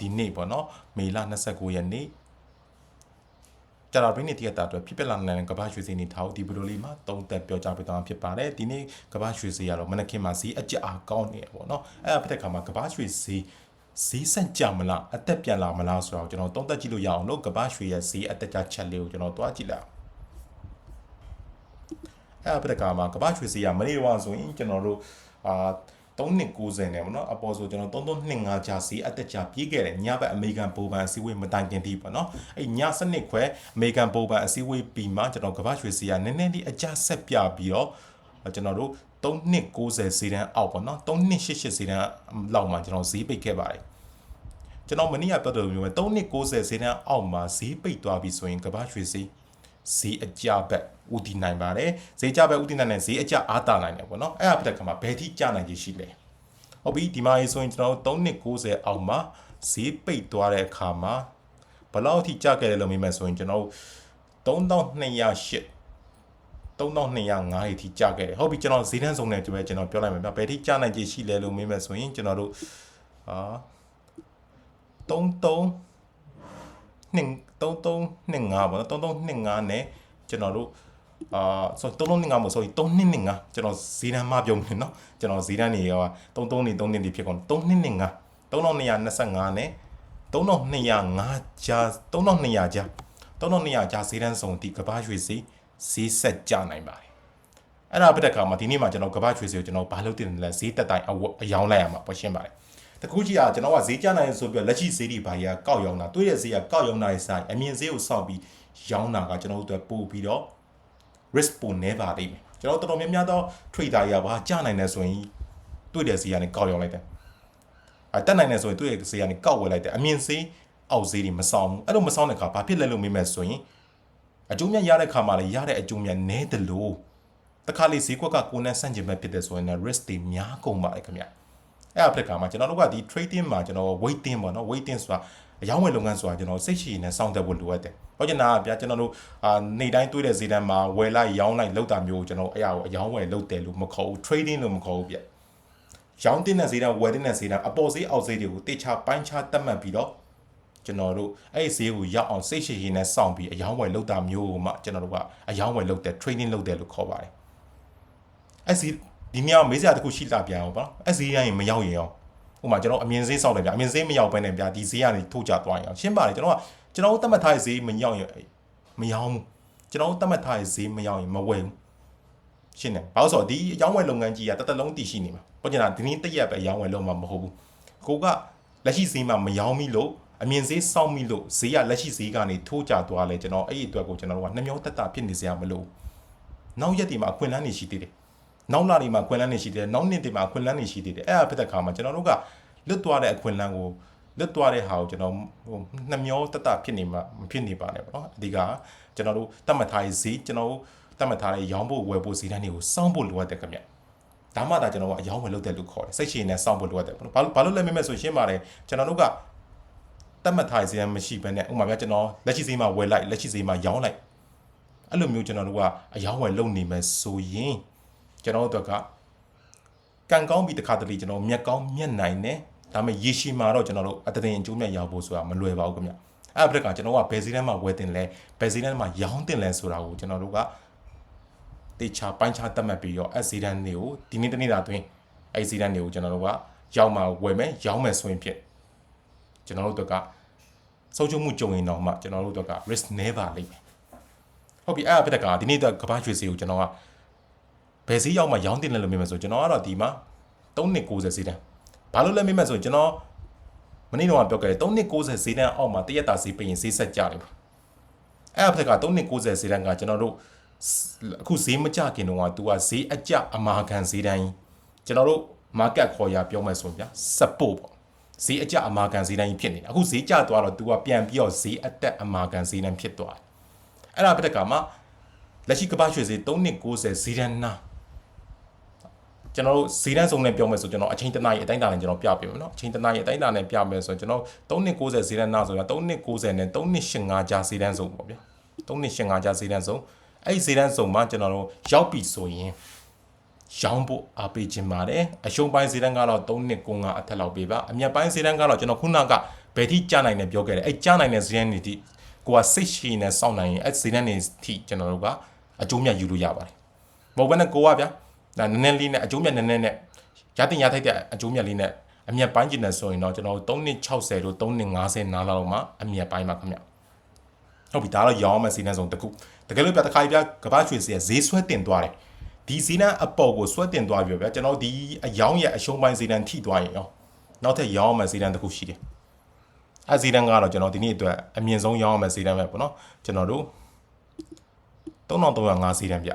ဒီနေ့ပေါ့နော်မေလ29ရက်နေ့ကြာတာပင်းနေတရက်တာအတွက်ဖြစ်ပျက်လာနိုင်တဲ့ကမ္ဘာရွှေစည်းနေထားဒီဗီဒီယိုလေးမှာသုံးသက်ပြောကြားပေးသွားမှာဖြစ်ပါတယ်ဒီနေ့ကမ္ဘာရွှေစည်းကတော့မနက်ခင်းမှာဈေးအကျအားကောင်းနေတယ်ပေါ့နော်အဲ့ဒါဖြစ်တဲ့ခါမှာကမ္ဘာရွှေစည်းဈေးဆက်ကြမလားအသက်ပြန်လာမလားဆိုတော့ကျွန်တော်သုံးသက်ကြည့်လို့ရအောင်လို့ကမ္ဘာရွှေရဲ့ဈေးအသက်ကြချက်လေးကိုကျွန်တော်တွားကြည့်လိုက်အောင်အဲ့အပဒကမှာကမ္ဘာရွှေစီရမနေ့ကဆိုရင်ကျွန်တော်တို့အာ 3290နဲ့ပေါ့နော်အပေါ်ဆိုကျွန်တော်3325ကြာစီအသက်ကြာပြေးခဲ့တယ်ညဘက်အမေရိကန်ပိုဘန်အစည်းအဝေးမတိုင်ခင်တိပေါ့နော်အဲ့ညစနစ်ခွဲအမေရိကန်ပိုဘန်အစည်းအဝေးပြီးမှကျွန်တော်ကမ္ဘာရွှေစီရနည်းနည်းလေးအကြဆက်ပြပြီးတော့ကျွန်တော်တို့3290စီတန်းအောက်ပေါ့နော်3288စီတန်းလောက်မှာကျွန်တော်ဈေးပိတ်ခဲ့ပါတယ်ကျွန်တော်မနေ့ကပြောတယ်မျိုးပဲ3290စီတန်းအောက်မှာဈေးပိတ်သွားပြီဆိုရင်ကမ္ဘာရွှေစီ ဈေးအကြဘက်ဥတည်နိုင်ပါတယ်ဈေးကြဘက်ဥတည်နိုင်တဲ့ဈေးအကြအားတာနိုင်တယ်ပေါ့နော်အဲ့ဒါပြတဲ့ခါမှာဘယ်ထိကြနိုင်ကြီးရှိလဲဟုတ်ပြီဒီမှာရေးဆိုရင်ကျွန်တော်တို့3290အောက်မှာဈေးပိတ်သွားတဲ့အခါမှာဘယ်လောက်ထိကြခဲ့တယ်လို့မေးမယ်ဆိုရင်ကျွန်တော်3208 3205ရေထိကြခဲ့တယ်ဟုတ်ပြီကျွန်တော်ဈေးတန်းစုံနဲ့ကျွန်တော်ကျွန်တော်ပြောလိုက်မယ်ဗျဘယ်ထိကြနိုင်ကြီးရှိလဲလို့မေးမယ်ဆိုရင်ကျွန်တော်တို့အာ33 2 3325ပေါ့နော်3325နဲ့ကျွန်တော်တို့အာဆို3325မဆိုရင်3225ကျွန်တော်ဈေးတန်းမပြုံးနေเนาะကျွန်တော်ဈေးတန်းနေရော33နေ3နေဖြစ်ကုန်3225 3225နဲ့3205ကြာ3200ကြာ3200ကြာဈေးတန်းစုံဒီကဘာရွှေဈေးဈေးဆက်ကြနိုင်ပါတယ်အဲ့ဒါဖြစ်တဲ့အခါမှာဒီနေ့မှာကျွန်တော်ကဘာရွှေဈေးကိုကျွန်တော်ဘာလုပ်တင်လဲဈေးတက်တိုင်းအယောင်းလိုက်ရမှာပေါ့ရှင်းပါတယ် တခုကြီးကကျွန်တော်ကဈေးကျနိုင်ဆိုပြီးလက်ရှိဈေးတွေဘာကြီးကကောက်ရောင်းတာတွေးတဲ့ဈေးကကောက်ရောင်းတာရဲ့ဆိုင်အမြင့်ဈေးကိုစောင့်ပြီးရောင်းတာကကျွန်တော်တို့အတွက်ပို့ပြီးတော့ risk ပိုနေပါလိမ့်မယ်ကျွန်တော်တော်တော်များများသော trader တွေကဘာကျနိုင်လဲဆိုရင်တွေ့တဲ့ဈေးကနေကောက်ရောင်းလိုက်တယ်အတက်နိုင်တယ်ဆိုရင်တွေ့တဲ့ဈေးကနေကောက်ဝယ်လိုက်တယ်အမြင့်ဈေးအောက်ဈေးတွေမဆောင်ဘူးအဲ့လိုမဆောင်တဲ့အခါဘာဖြစ်လဲလို့မေးမယ်ဆိုရင်အကျိုးမြတ်ရတဲ့ခါမှာလည်းရတဲ့အကျိုးမြတ်နည်းတယ်လို့တခါလေဈေးကွက်ကကိုယ်နဲ့ဆန့်ကျင်ဘက်ဖြစ်တဲ့ဆိုရင်လည်း risk တွေများကုန်ပါတယ်ခင်ဗျ အဲ့အဖြစ်ကမှာကျွန်တော်တို့ကဒီ trading မှာကျွန်တော် waiting ပေါ့နော် waiting ဆိုတာအယောင်းဝယ်လုပ်ငန်းဆိုတာကျွန်တော်စိတ်ရှိနေစောင့်တက်ဖို့လိုအပ်တယ်။ဟုတ်ကျင်တာဗျာကျွန်တော်တို့အာနေတိုင်းတွေးတဲ့ဈေးတန်းမှာဝယ်လိုက်ရောင်းလိုက်လောက်တာမျိုးကျွန်တော်အရာကိုအယောင်းဝယ်လုပ်တယ်လို့မခေါ်ဘူး trading လို့မခေါ်ဘူးဗျ။ရောင်းတင်တဲ့ဈေးတန်းဝယ်တင်တဲ့ဈေးတန်းအပေါ်ဈေးအောက်ဈေးတွေကိုတေချာပိုင်းခြားတတ်မှတ်ပြီးတော့ကျွန်တော်တို့အဲ့ဒီဈေးကိုရောက်အောင်စိတ်ရှိရင်နဲ့စောင့်ပြီးအယောင်းဝယ်လုပ်တာမျိုးကိုမှကျွန်တော်တို့ကအယောင်းဝယ်လုပ်တယ် trading လုပ်တယ်လို့ခေါ်ပါတယ်။အဲ့ဒီ ဒီမြောက်မေးစရာတစ်ခုရှိလာပြန်အောင်ပါ။အဲ့ဈေးရင်မရောက်ရင်ရောဥပမာကျွန်တော်အမြင်ဈေးစောင့်တယ်ဗျအမြင်ဈေးမရောက်ဘဲနဲ့ဗျဒီဈေးကနေထုတ်ကြသွားရင်အောင်ရှင်းပါတယ်ကျွန်တော်ကကျွန်တော်တို့သတ်မှတ်ထားတဲ့ဈေးမရောက်ရင်မရောက်ဘူးကျွန်တော်တို့သတ်မှတ်ထားတဲ့ဈေးမရောက်ရင်မဝယ်ဘူးရှင်းတယ်ဘာလို့ဆိုတော့ဒီအယောင်းဝယ်လုပ်ငန်းကြီးကတသက်လုံးတည်ရှိနေမှာဟုတ်ကြလားဒီနေ့တရက်ပဲအယောင်းဝယ်လုပ်မှာမဟုတ်ဘူးကိုကလက်ရှိဈေးမှာမရောက်မိလို့အမြင်ဈေးစောင့်မိလို့ဈေးကလက်ရှိဈေးကနေထိုးကြသွားလဲကျွန်တော်အဲ့ဒီအတွက်ကိုကျွန်တော်တို့ကနှမျောတက်တာဖြစ်နေစရာမလိုနောက်ရက်ဒီမှာအခွင့်အလမ်းနေရှိသေးတယ် နောက်လာတွေမှာခွင်လန်းနေရှိတယ်နောက်နှစ်တွေမှာခွင်လန်းနေရှိသေးတယ်အဲ့ဒါဖြစ်တဲ့ခါမှာကျွန်တော်တို့ကလွတ်သွားတဲ့အခွင်လန်းကိုလွတ်သွားတဲ့ဟာကိုကျွန်တော်ဟိုနှမျောတက်တာဖြစ်နေမှာမဖြစ်နေပါနဲ့ပေါ့နော်အဓိကကျွန်တော်တို့တတ်မှတ်ထားရေးဈေးကျွန်တော်တို့တတ်မှတ်ထားတဲ့ရောင်းဖို့ဝယ်ဖို့ဈေးတန်းတွေကိုစောင့်ဖို့လိုအပ်တယ်ခင်ဗျဒါမှသာကျွန်တော်ကအယောင်းဝယ်လုပ်တယ်လို့ခေါ်တယ်စိတ်ရှိနေစောင့်ဖို့လိုအပ်တယ်ပေါ့နော်ဘာလို့ဘာလို့လဲမေးမဲ့ဆိုရှင်းပါတယ်ကျွန်တော်တို့ကတတ်မှတ်ထားရေးဈေးတန်းမရှိဘဲနဲ့ဥပမာပြကျွန်တော်လက်ရှိဈေးမှာဝယ်လိုက်လက်ရှိဈေးမှာရောင်းလိုက်အဲ့လိုမျိုးကျွန်တော်တို့ကအယောင်းဝယ်လုပ်နေမယ်ဆိုရင် ကျွန်တော်တို့ကကံကောင်းပြီးတခါတလေကျွန်တော်မျက်ကောင်းမျက်နိုင်နဲ့ဒါပေမဲ့ရေရှည်မှာတော့ကျွန်တော်တို့အတရင်အကျိုးမြတ်ရောက်ဖို့ဆိုတာမလွယ်ပါဘူးခင်ဗျအဲ့ဒါကကျွန်တော်ကဘယ်စီးတန်းမှာဝယ်တင်လဲဘယ်စီးတန်းမှာရောင်းတင်လဲဆိုတာကိုကျွန်တော်တို့ကတေချာပိုင်းခြားတတ်မှတ်ပြီးတော့အဲ့စီးတန်းတွေကိုဒီနေ့တနေ့တာအတွင်းအဲ့စီးတန်းတွေကိုကျွန်တော်တို့ကရောက်မှာဝယ်မယ်ရောင်းမယ်ဆိုရင်ဖြစ်ကျွန်တော်တို့တို့ကဆုံးချုံမှုကြုံရင်တော့မှကျွန်တော်တို့တို့က risk နည်းပါလိမ့်မယ်ဟုတ်ပြီအဲ့ဒါဖြစ်တဲ့ကဒီနေ့တော့ကဘာရွှေစီကိုကျွန်တော်က ဘယ်ဈေးရောက်မှရောင်းတင်လဲလို့မြင်မယ်ဆိုကျွန်တော်ကတော့ဒီမှာ390ဈေးတန်းဘာလို့လဲမြင်မယ်ဆိုကျွန်တော်မနေ့တော့ပြောခဲ့တယ်390ဈေးတန်းအောက်မှာတရက်တာဈေးပြင်ဈေးဆက်ကြတယ်အဲ့အဖက်က390ဈေးတန်းကကျွန်တော်တို့အခုဈေးမကြခင်တုန်းက तू ကဈေးအကျအမာခံဈေးတန်းကျွန်တော်တို့ market ခေါ်ရပြောမယ်ဆိုရင်ဗျာ support ပေါ့ဈေးအကျအမာခံဈေးတန်းကြီးဖြစ်နေတာအခုဈေးကျသွားတော့ तू ကပြန်ပြီးတော့ဈေးအတက်အမာခံဈေးတန်းဖြစ်သွားတယ်အဲ့ဒါဖက်ကမှလက်ရှိကမ္ဘာရွှေဈေး390ဈေးတန်းနာ ကျွန်တော်တို့ဈေးတန်းစုံနဲ့ပြောမယ်ဆိုကျွန်တော်အချိန်တနားရီအတိုင်းအတာနဲ့ကျွန်တော်ပြပေးမယ်နော်အချိန်တနားရီအတိုင်းအတာနဲ့ပြမယ်ဆိုကျွန်တော်3290ဈေးတန်းနာဆိုရင်3290နဲ့3285ကြားဈေးတန်းစုံပေါ့ဗျာ3285ကြားဈေးတန်းစုံအဲ့ဒီဈေးတန်းစုံမှာကျွန်တော်တို့ရောက်ပြီဆိုရင်ရောင်းဖို့အားပေးခြင်းပါတယ်အရှုံးပိုင်းဈေးတန်းကတော့3295အထက်လောက်ပေးပါအမြတ်ပိုင်းဈေးတန်းကတော့ကျွန်တော်ခုနကဘယ်ထိကြနိုင်တယ်ပြောခဲ့တယ်အဲ့ကြနိုင်တဲ့ဈေးနှန်းတွေထိကိုကစိတ်ရှိနေစောင့်နိုင်ရင်အဲ့ဈေးနှန်းတွေထိကျွန်တော်တို့ကအကျိုးမြတ်ယူလို့ရပါတယ်မဟုတ်ဘဲနဲ့ကိုကဗျာ ဒါနည်းနည်းလေးနဲ့အကျိုးမြတ်နည်းနည်းနဲ့ရတင်ရထိုက်တဲ့အကျိုးမြတ်လေးနဲ့အမြတ်ပိုင်းကျင်နေဆိုရင်တော့ကျွန်တော်တို့360တို့350နားလောက်မှအမြတ်ပိုင်းပါခင်ဗျဟုတ်ပြီဒါတော့ရောင်းမယ်ဈေးနှန်းဆုံးတစ်ခုတကယ်လို့ပြတခါပြကဘာရွှေစီကဈေးဆွဲတင်သွားတယ်ဒီဈေးနှန်းအပေါ်ကိုဆွဲတင်သွားပြီဗျာကျွန်တော်ဒီအယောင်းရဲ့အရှုံးပိုင်းဈေးနှန်းထိသွားရင်ရောနောက်ထပ်ရောင်းမယ်ဈေးနှန်းတစ်ခုရှိတယ်အဲဈေးနှန်းကတော့ကျွန်တော်ဒီနေ့အတွက်အမြင့်ဆုံးရောင်းမယ်ဈေးနှန်းပဲပေါ့နော်ကျွန်တော်တို့3305ဈေးနှန်းပြ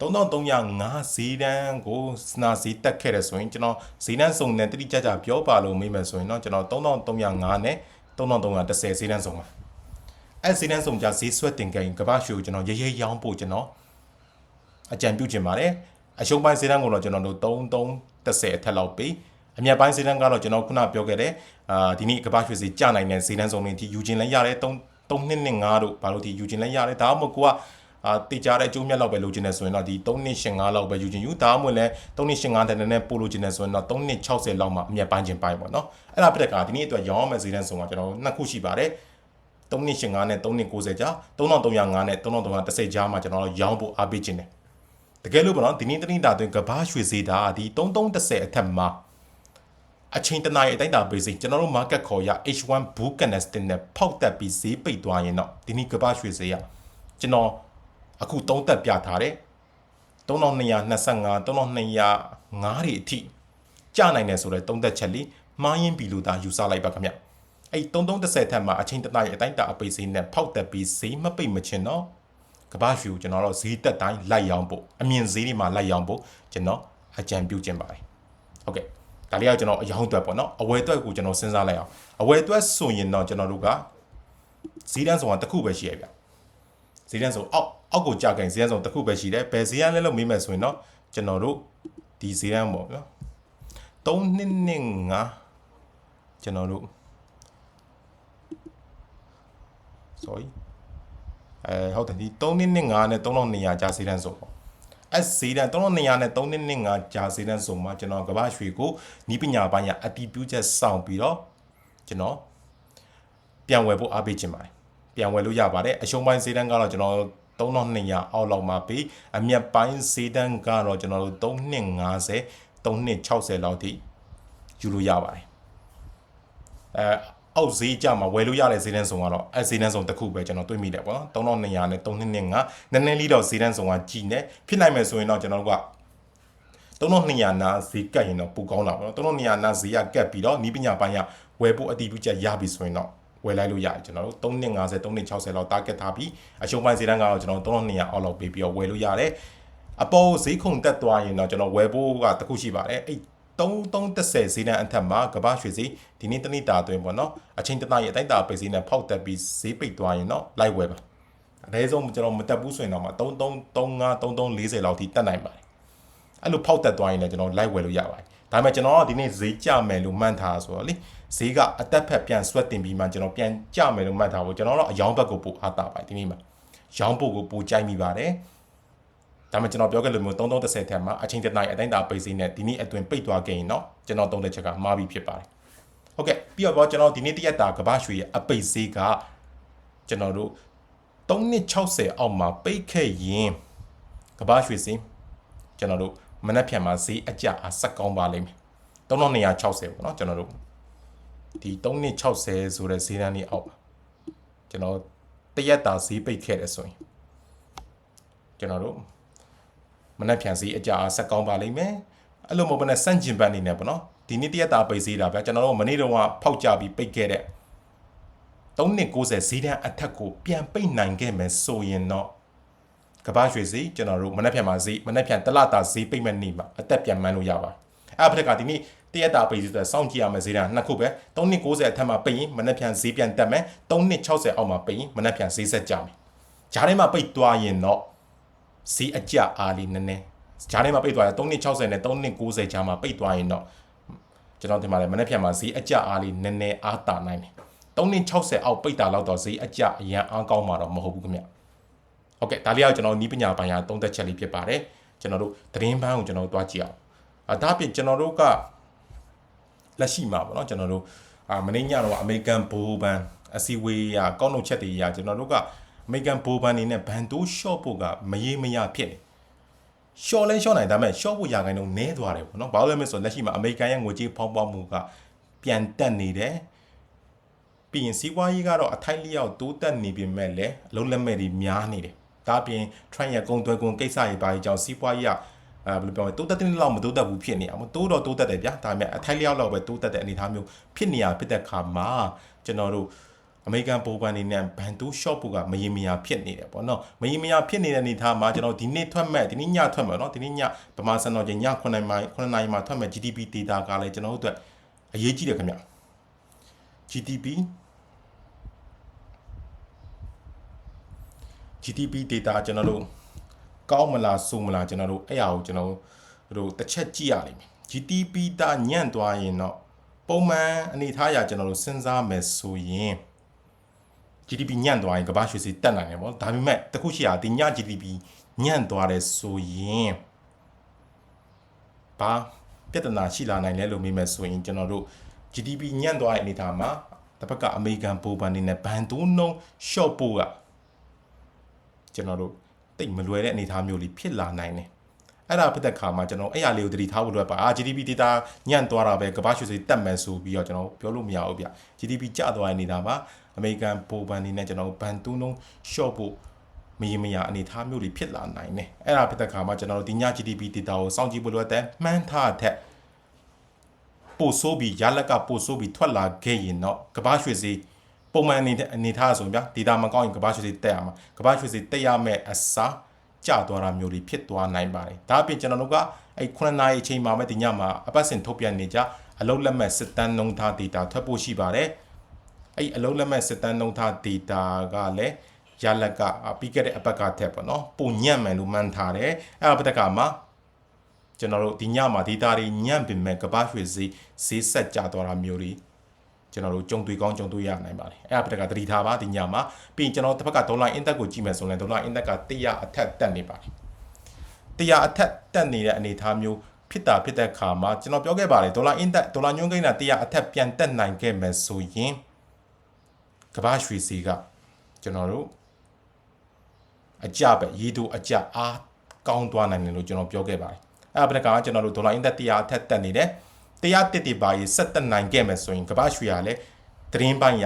3305ဈေးတန်းကိုစနာဈေးတက်ခဲ့တယ်ဆိုရင်ကျွန်တော်ဈေးတန်းစုံနဲ့တိတိကျကျပြောပါလို့မေးမယ်ဆိုရင်တော့ကျွန်တော်3305နဲ့3310ဈေးတန်းစုံပါအဲဈေးတန်းစုံကြဈေးဆွဲတင်ခဲ့ရင်ကမ္ဘာရွှေကိုကျွန်တော်ရေးရေးရောင်းဖို့ကျွန်တော်အကြံပြုချင်ပါတယ်အရှုံးပိုင်းဈေးတန်းကိုတော့ကျွန်တော်တို့3310အထက်လောက်ပြီးအမြတ်ပိုင်းဈေးတန်းကတော့ကျွန်တော်ခုနပြောခဲ့တဲ့အာဒီနေ့ကမ္ဘာရွှေဈေးကျနိုင်တဲ့ဈေးတန်းစုံတွေဒီယူခြင်းလည်းရတယ်3 3205တို့ဘာလို့ဒီယူခြင်းလည်းရတယ်ဒါမှမဟုတ်ကိုက အာတေချာတဲ့အကျိုးမြတ်လောက်ပဲလိုချင်တယ်ဆိုရင်တော့ဒီ3285လောက်ပဲယူခြင်းယူဒါမှမဟုတ်လည်း3285တဲ့နည်းနည်းပို့လိုချင်တယ်ဆိုရင်တော့3260လောက်မှအမြတ်ပိုင်းခြင်းပိုင်းပေါ့နော်အဲ့ဒါပြတဲ့ကဒီနေ့အတွက်ရောင်းရမယ့်ဈေးတန်းစုံကကျွန်တော်နှစ်ခုရှိပါတယ်3285နဲ့3290ကြား3305နဲ့3310ကြားမှာကျွန်တော်ရောင်းဖို့အားပေးခြင်းတယ်တကယ်လို့ပေါ့နော်ဒီနေ့တနင်္လာတွင်ကဘာရွှေဈေးတာဒီ3310အထက်မှာအချိန်တနားရဲ့အတိုင်းတာပေးစိကျွန်တော်တို့ market ခေါ်ရ H1 Bull Candlestick နဲ့ဖောက်တက်ပြီးဈေးပိတ်သွားရင်တော့ဒီနေ့ကဘာရွှေဈေးရကျွန်တော် အခုသုံးသက်ပြထားတယ်3225 3205တွေအထိကျနိုင်တယ်ဆိုတော့သုံးသက်ချက်လေးမှားယင်းပြီလို့သာယူဆလိုက်ပါခင်ဗျအဲ့3330ထက်မှာအချိန်တနားရဲ့အတိုင်းတာအပိတ်ဈေးနဲ့ဖောက်တက်ပြီးဈေးမပိတ်မချင်တော့ကဘာရွှေကိုကျွန်တော်တို့ဈေးတက်တိုင်းလိုက်ရောင်းဖို့အမြင့်ဈေးတွေမှာလိုက်ရောင်းဖို့ကျွန်တော်အကြံပြုခြင်းပါတယ်ဟုတ်ကဲ့ဒါလေးကကျွန်တော်အယောင်းအတွက်ပေါ့နော်အဝယ်အတွက်ကိုကျွန်တော်စဉ်းစားလိုက်အောင်အဝယ်အတွက်ဆိုရင်တော့ကျွန်တော်တို့ကဈေးတန်းဆိုတာတစ်ခုပဲရှိရဗျ ဈေးတန်းဆိုအောက်အောက်ကိုကြာခင်ဈေးတန်းဆိုတစ်ခုပဲရှိတယ်ဘယ်ဈေးတန်းလဲလို့မေးမယ်ဆိုရင်တော့ကျွန်တော်တို့ဒီဈေးတန်းပေါ့ဗျာ3နှစ်နဲ့5ကျွန်တော်တို့ sorry အဲဟုတ်တယ်ဒီ3နှစ်နဲ့5နဲ့3200ကြာဈေးတန်းဆိုပေါ့အဈေးတန်း3200နဲ့3နှစ်5ကြာဈေးတန်းဆိုမှာကျွန်တော်ကမ္ဘာရွှေကိုနီးပညာပိုင်းရအတီးပြူးချက်စောင့်ပြီးတော့ကျွန်တော်ပြန်ဝယ်ဖို့အားပေးခြင်းပါတယ် ပြန်ဝယ်လို့ရပါတယ်အရှုံးပိုင်းဈေးတန်းကတော့ကျွန်တော်3200အောက်လောက်မှာပြီးအမြတ်ပိုင်းဈေးတန်းကတော့ကျွန်တော်တို့3250 3260လောက်ထိယူလို့ရပါတယ်အဲအောက်ဈေးကြမှာဝယ်လို့ရတဲ့ဈေးတန်းဆောင်ကတော့အဲဈေးတန်းဆောင်တစ်ခုပဲကျွန်တော်တွေ့မိတယ်ပေါ့နော်3200နဲ့3200နည်းနည်းလေးတော့ဈေးတန်းဆောင်ကကြီးနေဖြစ်နိုင်မယ်ဆိုရင်တော့ကျွန်တော်တို့က3200နာဈေးကတ်ရင်တော့ပိုကောင်းတာပေါ့နော်3200နာဈေးကကတ်ပြီးတော့နီးပညာပိုင်းကဝယ်ဖို့အတီးပြုချက်ရပြီဆိုရင်တော့ ဝယ်လိုက်လို့ရတယ်ကျွန်တော်တို့3250 3260လောက် target ထားပြီးအရှုံးပိုင်းဈေးတန်းကတော့ကျွန်တော်3200အောက်လောက်ပေးပြီးတော့ဝယ်လို့ရတယ်အပေါ်ဈေးခုန်တက်သွားရင်တော့ကျွန်တော်ဝယ်ဖို့ကတခုရှိပါတယ်အဲ့3330ဈေးတန်းအထက်မှာကမ္ဘာရွှေဈေးဒီနေ့တနေ့တာအတွင်းပေါ့နော်အချိန်တနာရဲ့အတိုင်းတာပိတ်ဈေးနဲ့ဖောက်တက်ပြီးဈေးပိတ်သွားရင်တော့လိုက်ဝယ်ပါအနည်းဆုံးကျွန်တော်မတက်ဘူးဆိုရင်တော့မှ3335 3340လောက်ထိတက်နိုင်ပါတယ်အဲ့လိုဖောက်တက်သွားရင်လည်းကျွန်တော်လိုက်ဝယ်လို့ရပါတယ် ဒါပေမဲ့ကျွန်တော်ကဒီနေ့ဈေးကျမယ်လို့မှန်းထားဆိုတော့လေဈေးကအတက်ဖက်ပြန်ဆွတ်တင်ပြီးမှကျွန်တော်ပြန်ကျမယ်လို့မှတ်ထားဖို့ကျွန်တော်တော့အယောင်းဘက်ကိုပို့အားတာပါတယ်ဒီနေ့မှာရောင်းဖို့ကိုပို့ကြိုက်မိပါတယ်ဒါမှကျွန်တော်ပြောခဲ့လို့မျိုး3330ထက်မှာအချိန်တနိုင်အတိုင်းတာပိတ်စိနဲ့ဒီနေ့အတွင်ပိတ်သွားခဲ့ရင်တော့ကျွန်တော်သုံးတဲ့ချက်ကမှားပြီးဖြစ်ပါတယ်ဟုတ်ကဲ့ပြီးတော့ကျွန်တော်ဒီနေ့တရက်တာကဘာရွှေရဲ့အပိတ်ဈေးကကျွန်တော်တို့360အောက်မှာပိတ်ခဲ့ရင်ကဘာရွှေဈေးကျွန်တော်တို့ မနက်ဖြန်မှာဈေးအကျအားဆက်ကောင်းပါလိမ့်မယ်3260ပေါ့နော်ကျွန်တော်တို့ဒီ3260ဆိုတဲ့ဈေးတန်းလေးအောက်ကျွန်တော်တရက်တာဈေးပိတ်ခဲ့တယ်ဆိုရင်ကျွန်တော်တို့မနက်ဖြန်စီအကြအားဆက်ကောင်းပါလိမ့်မယ်အဲ့လိုမဟုတ်ဘဲနဲ့စန့်ကျင်ဘက်အနေနဲ့ပေါ့နော်ဒီနေ့တရက်တာပိတ်သေးတာဗျာကျွန်တော်တို့မနေ့တုန်းကဖောက်ကြပြီးပိတ်ခဲ့တဲ့390ဈေးတန်းအထက်ကိုပြန်ပိတ်နိုင်ခဲ့မယ်ဆိုရင်တော့ ကဘာရွှေစီကျွန်တော်တို့မနက်ဖြန်မှာဈေးမနက်ဖြန်တလတာဈေးပိတ်မဲ့နေ့မှာအသက်ပြန်မှန်းလို့ရပါအဲ့ဖက်ကဒီနေ့တရက်တာပိတ်စီဆိုတော့စောင့်ကြည့်ရမယ်ဈေးတန်းနှစ်ခုပဲ390အထက်မှာပိတ်ရင်မနက်ဖြန်ဈေးပြန်တက်မယ်360အောက်မှာပိတ်ရင်မနက်ဖြန်ဈေးဆက်ကြမယ်ဂျားထဲမှာပိတ်သွားရင်တော့ဈေးအကျအားလေးနည်းနည်းဂျားထဲမှာပိတ်သွားရင်360နဲ့390ဂျားမှာပိတ်သွားရင်တော့ကျွန်တော်ထင်ပါတယ်မနေ့ဖြန်မှာဈေးအကျအားလေးနည်းနည်းအားတာနိုင်တယ်360အောက်ပိတ်တာလောက်တော့ဈေးအကျအရန်အားကောင်းမှာတော့မဟုတ်ဘူးခင်ဗျ ဟုတ်ကဲ့ဒါလေးကကျွန်တော်နီးပညာပိုင်းရာသုံးသက်ချက်လေးဖြစ်ပါတယ်ကျွန်တော်တို့သတင်းပန်းကိုကျွန်တော်တို့တွားကြည့်အောင်အဲဒါပြင်ကျွန်တော်တို့ကလက်ရှိမှာပေါ့နော်ကျွန်တော်တို့အာမင်းညတော့အမေရိကန်ဘိုးဘန်အစီဝေးရကောင်းနှုတ်ချက်တွေရကျွန်တော်တို့ကအမေရိကန်ဘိုးဘန်နေနဲ့ဘန်တိုးရှော့ဖို့ကမရေမရဖြစ်နေရှော့လဲရှော့နိုင်ဒါပေမဲ့ရှော့ဖို့ရခိုင်တော့နည်းသွားတယ်ပေါ့နော်ဘာလို့လဲမဆိုလက်ရှိမှာအမေရိကန်ရဲ့ငွေကြေးဖောင်းပွားမှုကပြန်တက်နေတယ်ပြီးရင်စီးပွားရေးကတော့အထိုက်လျောက်တိုးတက်နေပြီမဲ့လည်းအလုံးလက်မဲ့တွေများနေတယ် ဒါပြင် trend ရကုံသွဲကုံကိစ္စတွေပါကြီးကြောင့်စီးပွားရေးကအဲဘယ်လိုပြောမလဲတိုးတက်တဲ့လောက်မတိုးတက်ဘူးဖြစ်နေအောင်တိုးတော့တိုးတက်တယ်ဗျာဒါပေမဲ့အထိုက်လျောက်လောက်ပဲတိုးတက်တဲ့အနေအထားမျိုးဖြစ်နေရဖြစ်တဲ့ခါမှာကျွန်တော်တို့အမေရိကန်ပိုးပန်နေနဲ့ဘန်တိုး shop ကမရေမရာဖြစ်နေတယ်ပေါ့နော်မရေမရာဖြစ်နေတဲ့အနေအထားမှာကျွန်တော်ဒီနေ့ထွက်မဲ့ဒီနေ့ညထွက်မဲ့နော်ဒီနေ့ညဗမာစံတော်ချိန်ည9နိုင်9နိုင်မှာထွက်မဲ့ GDP data ကလည်းကျွန်တော်တို့အတွက်အရေးကြီးတယ်ခင်ဗျ GDP GDP data ကျွန်တော်တို့ကောင်းမလားဆိုးမလားကျွန်တော်တို့အဲ့အရာကိုကျွန်တော်တို့တစ်ချက်ကြည့်ရလိမ့်မယ် GDP တာညံ့သွားရင်တော့ပုံမှန်အနေထားအရကျွန်တော်တို့စဉ်းစားမယ်ဆိုရင် GDP ညံ့သွားရင်ကမ္ဘာရွှေစီတက်နိုင်တယ်ပေါ့ဒါပေမဲ့တခုရှိတာဒီည GDP ညံ့သွားတယ်ဆိုရင်ဘာပြဿနာရှိလာနိုင်လဲလို့မေးမယ်ဆိုရင်ကျွန်တော်တို့ GDP ညံ့သွားတဲ့အနေအထားမှာတစ်ဖက်ကအမေရိကန်ပိုးပန်နေနဲ့ဘန်တိုးနှုံ short ပို့က ကျွန်တော်တို့တိတ်မလွယ်တဲ့အနေအထားမျိုးလေးဖြစ်လာနိုင်တယ်အဲ့ဒါဖြစ်တဲ့ခါမှာကျွန်တော်အဲ့ရလေးကိုတတိထားဖို့လိုပါအာ GDP data ညံ့သွားတာပဲကမ္ဘာရွှေစီတက်မယ်ဆိုပြီးတော့ကျွန်တော်ပြောလို့မရဘူးဗျ GDP ကျသွားတဲ့နေတာမှာအမေရိကန်ပိုဘန်နေနဲ့ကျွန်တော်ဘန်တူးလုံး short ဖို့မရမရအနေအထားမျိုးတွေဖြစ်လာနိုင်တယ်အဲ့ဒါဖြစ်တဲ့ခါမှာကျွန်တော်တို့ဒီည GDP data ကိုစောင့်ကြည့်ဖို့လိုတဲ့မှန်းထားတဲ့ပို့ဆိုးပြီးရလက်ကပို့ဆိုးပြီးထွက်လာခဲ့ရင်တော့ကမ္ဘာရွှေစီ ပုံမှန်အနေအနေထားဆိုရင်ဗျာ data မကောင်းရင်ကမ္ဘာရွှေစီတက်ရမှာကမ္ဘာရွှေစီတက်ရမယ့်အစားကျသွားတာမျိုးတွေဖြစ်သွားနိုင်ပါတယ်ဒါအပြင်ကျွန်တော်တို့ကအဲ့9နာရီအချိန်မှာမဲ့ဒီညမှာအပတ်စဉ်ထုတ်ပြန်နေကြအလုံးလက်မဲ့စစ်တမ်းနှုံထား data ထွက်ဖို့ရှိပါတယ်အဲ့အလုံးလက်မဲ့စစ်တမ်းနှုံထား data ကလည်းရလက်ကပြီးခဲ့တဲ့အပတ်ကထက်ပေါ့နော်ပုံညံ့မယ်လို့မှန်းထားတယ်အဲ့အပတ်ကမှာကျွန်တော်တို့ဒီညမှာ data တွေညံ့ပင်မဲ့ကဘာရွှေဈေးဈေးဆက်ကြသွားတာမျိုးတွေ ကျွန်တော်တို့ကြုံတွေ့ကောင်းကြုံတွေ့ရနိုင်ပါတယ်အဲ့အပတ်ကသတိထားပါဒီညမှာပြီးရင်ကျွန်တော်တစ်ဖက်ကဒေါ်လာအင်တက်ကိုကြည့်မယ်ဆိုရင်ဒေါ်လာအင်တက်က100အထက်တက်နေပါတယ်100အထက်တက်နေတဲ့အနေအထားမျိုးဖြစ်တာဖြစ်တဲ့အခါမှာကျွန်တော်ပြောခဲ့ပါတယ်ဒေါ်လာအင်တက်ဒေါ်လာညွှန်းကိန်းတာ100အထက်ပြန်တက်နိုင်ခဲ့မယ်ဆိုရင်ကဘာရွှေစီကကျွန်တော်တို့အကြပဲရေတူအကြအားကောင်းသွားနိုင်တယ်လို့ကျွန်တော်ပြောခဲ့ပါတယ်အဲ့ဒါကကျွန်တော်တို့ဒေါ်လာအင်တက်100အထက်တက်နေတယ် 100တက်တက်ပါရေးဆက်တက်နိုင်ခဲ့မယ်ဆိုရင်ကဘာရွှေရလည်းသတင်းပိုင်းရ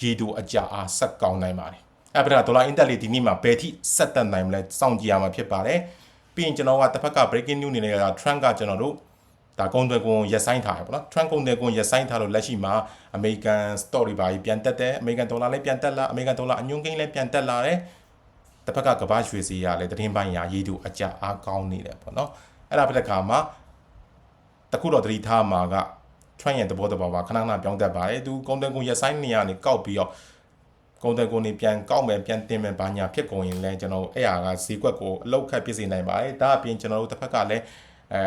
ရေတူအကြအားဆက်ကောင်းနိုင်ပါတယ်အဲ့ဒါဒေါ်လာအင်တက်လေးဒီနေ့မှာဘယ်ထိဆက်တက်နိုင်မလဲစောင့်ကြည့်ရမှာဖြစ်ပါတယ်ပြီးရင်ကျွန်တော်ကတစ်ဖက်က breaking news အနေနဲ့က trend ကကျွန်တော်တို့ဒါကုန်သွယ်ကုန်ရက်ဆိုင်ထားရပေါ့နော် trend ကုန်သွယ်ကုန်ရက်ဆိုင်ထားလို့လက်ရှိမှာ American stock တွေပါပြန်တက်တယ် American dollar လည်းပြန်တက်လာ American dollar အညွှန်းကိန်းလည်းပြန်တက်လာတယ်တစ်ဖက်ကကမ္ဘာရွှေစီရလည်းသတင်းပိုင်းရာရေးတူအကြအားကောင်းနေတယ်ပေါ့နော်အဲ့ဒါပြတဲ့ခါမှာ တခုတော့သတိထားမှာက trend ရဲ့သဘောတဘာဝခဏခဏပြောင်းတတ်ပါတယ်သူကုန်သွယ်ကုန်ရက်ဆိုင်နေရနေကောက်ပြီးတော့ကုန်တယ်ကုန်နေပြန်ကောက်မယ်ပြန်တင်မယ်ဘာညာဖြစ်ကုန်ရင်လည်းကျွန်တော်အဲ့ဟာကဈေးကွက်ကိုအလောက်ခတ်ပြစ်စေနိုင်ပါတယ်ဒါအပြင်ကျွန်တော်တို့တစ်ဖက်ကလည်းအဲ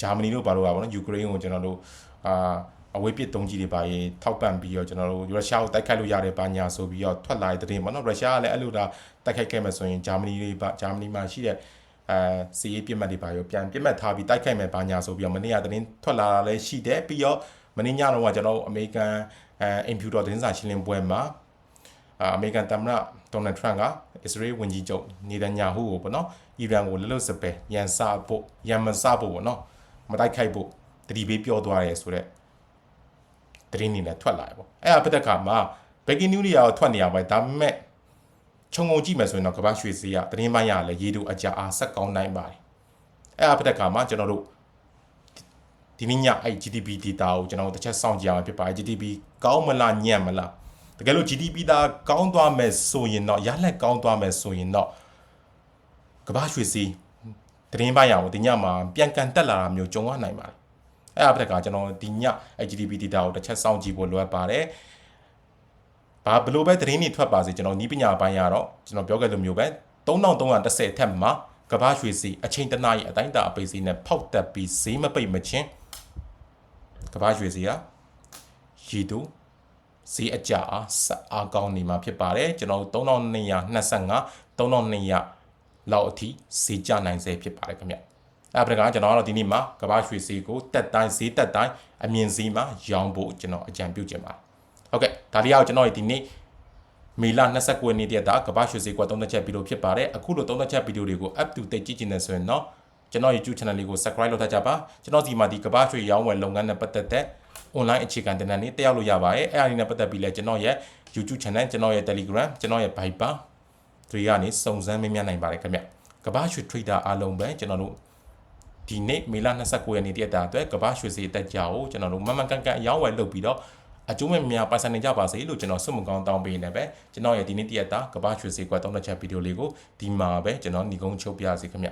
ဂျာမနီတို့ဘာလို့ပါဗောနော်ယူကရိန်းကိုကျွန်တော်တို့အာအဝေးပစ်တုံးကြီးတွေပါရေးထောက်ပံ့ပြီးတော့ကျွန်တော်တို့ရုရှားကိုတိုက်ခိုက်လို့ရတယ်ဘာညာဆိုပြီးတော့ထွက်လာတဲ့တဲ့ပေါ့နော်ရုရှားကလည်းအဲ့လိုဒါတိုက်ခိုက်ခဲ့မယ်ဆိုရင်ဂျာမနီတွေပါဂျာမနီမှာရှိတဲ့ အဲစီးရေးပြစ်မှတ်တွေပါရောပြန်ပြစ်မှတ်ထားပြီးတိုက်ခိုက်မယ်ဘာညာဆိုပြီးတော့မနေ့ကတင်းထွက်လာတာလည်းရှိတယ်ပြီးတော့မနေ့ညတော့ကကျွန်တော်အမေရိကန်အဲအင်ဖြူတော်တင်းစာရှင်းလင်းပွဲမှာအမေရိကန်သမ္မတဒေါ်နယ်ထရန့်ကအစ္စရေးဝန်ကြီးချုပ်နေတန်ညာဟုကိုပေါ့နော်အီရန်ကိုလက်လွတ်စပယ်ရန်စဖို့ရန်မစဖို့ပေါ့နော်မတိုက်ခိုက်ဖို့တတိပေးပြောသွားရဲဆိုတော့တရင်နေနဲ့ထွက်လာရပေါ့အဲ့ဒါပြတဲ့ခါမှာ breaking news တွေရောထွက်နေရပါဒါပေမဲ့ ခြုံငုံကြည့်မယ်ဆိုရင်တော့ကမ္ဘာရွှေစည်းကတရင်ပိုင်းရလည်းရေတူအကြအားဆက်ကောင်းနိုင်ပါတယ်အဲ့ဒါပြတဲ့ခါမှာကျွန်တော်တို့ဒီနေ့ညအဲ့ GDP data ကိုကျွန်တော်တို့တစ်ချက်စောင့်ကြည့်ရမှာဖြစ်ပါတယ် GDP ကောင်းမလားညံ့မလားတကယ်လို့ GDP သာကောင်းသွားမယ်ဆိုရင်တော့ရလက်ကောင်းသွားမယ်ဆိုရင်တော့ကမ္ဘာရွှေစီတရင်ပိုင်းရအောင်ဒီညမှာပြန်ကန်တက်လာတာမျိုးကြုံရနိုင်ပါတယ်အဲ့အဖက်ကကျွန်တော်ဒီည GDP data ကိုတစ်ချက်စောင့်ကြည့်ဖို့လိုအပ်ပါတယ် ဘာဘလို့ပဲသတင်းတွေထွက်ပါစေကျွန်တော်နီးပညာပိုင်းရတော့ကျွန်တော်ပြောခဲ့လိုမျိုးပဲ3310ထက်မှာကဘာရွှေစီအချိန်တနာရီအတိုင်းတာအပိစီနဲ့ဖောက်တက်ပြီးဈေးမပိတ်မချင်းကဘာရွှေစီကရီတူဈေးအကြအားဆက်အားကောင်းနေမှာဖြစ်ပါတယ်ကျွန်တော်3225 3200လောက်အထိဈေးကျနိုင်စေဖြစ်ပါတယ်ခင်ဗျအဲ့ဒါကကျွန်တော်ကတော့ဒီနေ့မှာကဘာရွှေစီကိုတက်တိုင်းဈေးတက်တိုင်းအမြင့်ဈေးမှာရောင်းဖို့ကျွန်တော်အကြံပြုချင်ပါတယ် ဟုတ်ကဲ့ဒါလေးအောင်ကျွန်တော်ဒီနေ့မေလ29ရက်နေ့တည်းကကဘာရွှေစီကွာသုံးသက်ချက်ဗီဒီယိုဖြစ်ပါတယ်အခုလိုသုံးသက်ချက်ဗီဒီယိုတွေကို up to date ကြည့်ချင်တယ်ဆိုရင်တော့ကျွန်တော် YouTube channel လေးကို subscribe လုပ်ထားကြပါကျွန်တော်ဒီမှာဒီကဘာရွှေရောင်းဝယ်လုပ်ငန်းနဲ့ပတ်သက်တဲ့ online အခြေခံတင်နန်းလေးတက်ရောက်လို့ရပါတယ်အဲ့အရာလေးနဲ့ပတ်သက်ပြီးလဲကျွန်တော်ရဲ့ YouTube channel ကျွန်တော်ရဲ့ Telegram ကျွန်တော်ရဲ့ Viber တွေကနေစုံစမ်းမေးမြန်းနိုင်ပါတယ်ခင်ဗျကဘာရွှေ trader အားလုံးပဲကျွန်တော်တို့ဒီနေ့မေလ29ရက်နေ့တည့်တာအတွက်ကဘာရွှေစီတက်ကြကိုကျွန်တော်တို့မမကန်ကန်အရောက်ဝယ်လုပ်ပြီးတော့ အကျိုးမဲ့များပိုင်ဆိုင်နေကြပါစေလို့ကျွန်တော်ဆုမကောင်းတောင်းပေးနေပဲကျွန်တော်ရဲ့ဒီနေ့တည့်တာကဘာရွှေစီကွာသုံးတဲ့ချက်ဗီဒီယိုလေးကိုဒီမှာပဲကျွန်တော်ညီကုန်းချုပ်ပြစီခင်ဗျ